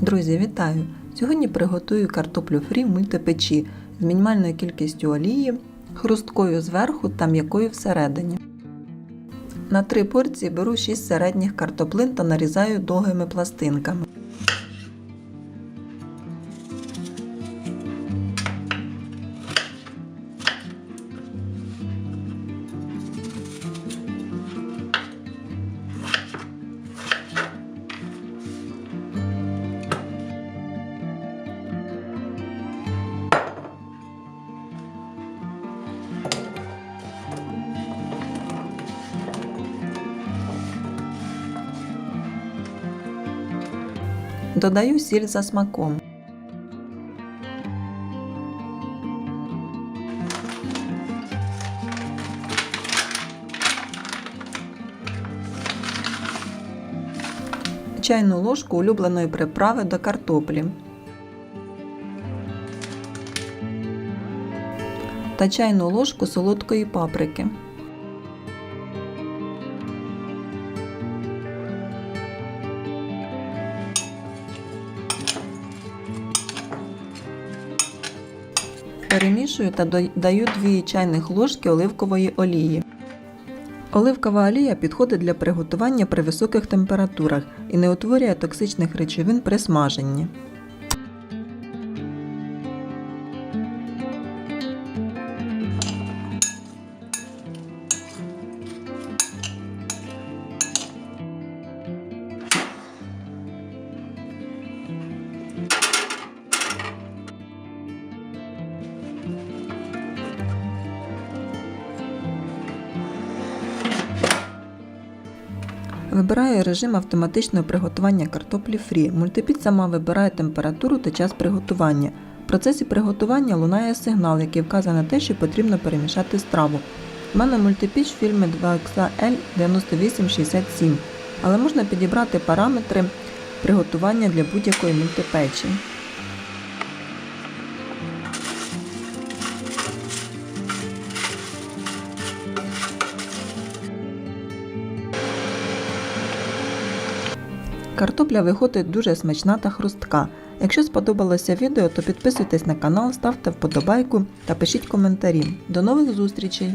Друзі, вітаю! Сьогодні приготую картоплю фрі в мультипечі з мінімальною кількістю олії, хрусткою зверху та м'якою всередині. На три порції беру 6 середніх картоплин та нарізаю довгими пластинками. Додаю сіль за смаком. Чайну ложку улюбленої приправи до картоплі. Та чайну ложку солодкої паприки. Перемішую та додаю 2 чайних ложки оливкової олії. Оливкова олія підходить для приготування при високих температурах і не утворює токсичних речовин при смаженні. Вибираю режим автоматичного приготування картоплі фрі. Мультипід сама вибирає температуру та час приготування. В процесі приготування лунає сигнал, який вказує на те, що потрібно перемішати страву. У мене мультипіч фільми 2XL 9867, але можна підібрати параметри приготування для будь-якої мультипечі. Картопля виходить дуже смачна та хрустка. Якщо сподобалося відео, то підписуйтесь на канал, ставте вподобайку та пишіть коментарі. До нових зустрічей!